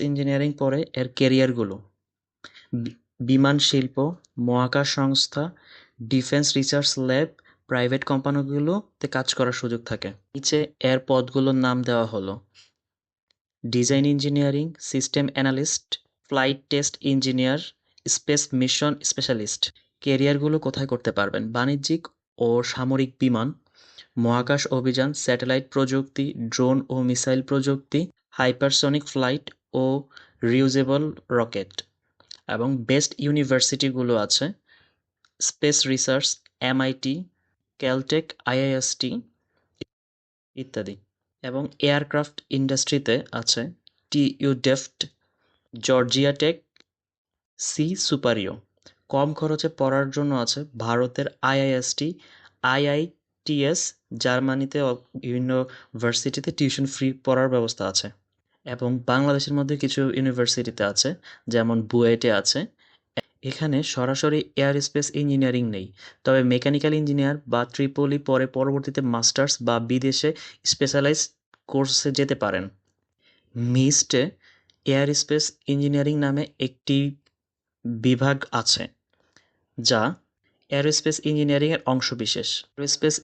Engineering পরে এর ক্যারিয়ারগুলো বিমান শিল্প, মহাকাশ সংস্থা ডিফেন্স রিসার্চ ল্যাব প্রাইভেট কোম্পানিগুলোতে কাজ করার সুযোগ থাকে। নিচে এর পদগুলোর নাম দেওয়া হলো। Design engineering system analyst flight test engineer space mission specialist ক্যারিয়ারগুলো কোথায় করতে পারবেন? বাণিজ্যিক ও সামরিক বিমান, মহাকাশ অভিযান স্যাটেলাইট প্রযুক্তি ড্রোন ও মিসাইল প্রযুক্তি হাইপারসনিক ফ্লাইট ও রিউজেবল রকেট এবং বেস্ট ইউনিভার্সিটিগুলো আছে space research MIT Caltech IIST ইত্যাদি এবং এয়ারক্রাফট ইন্ডাস্ট্রিতে আছে টিইউ ডেফট জর্জিয়া টেক সি সুপারিও কম খরচে পড়ার জন্য আছে ভারতের আইআইএসটি আইআইটিএস জার্মানিতে বিভিন্ন ভার্সিটিতে টিউশন ফ্রি পড়ার ব্যবস্থা আছে। এবং বাংলাদেশের মধ্যে কিছু ইউনিভার্সিটিতে আছে, যেমন বুয়েটে আছে। এখানে সরাসরি এয়ার স্পেস ইঞ্জিনিয়ারিং নেই। তবে মেকানিক্যাল ইঞ্জিনিয়ার বা ট্রিপলি পরে পরবর্তীতে মাস্টার্স বা বিদেশে স্পেশালাইজ কোর্সে যেতে পারেন। মিস্টে এয়ার স্পেস ইঞ্জিনিয়ারিং নামে একটি বিভাগ আছে, যা এরোস্পেস ইঞ্জিনিয়ারিংয়ের অংশবিশেষ। এরোস্পেস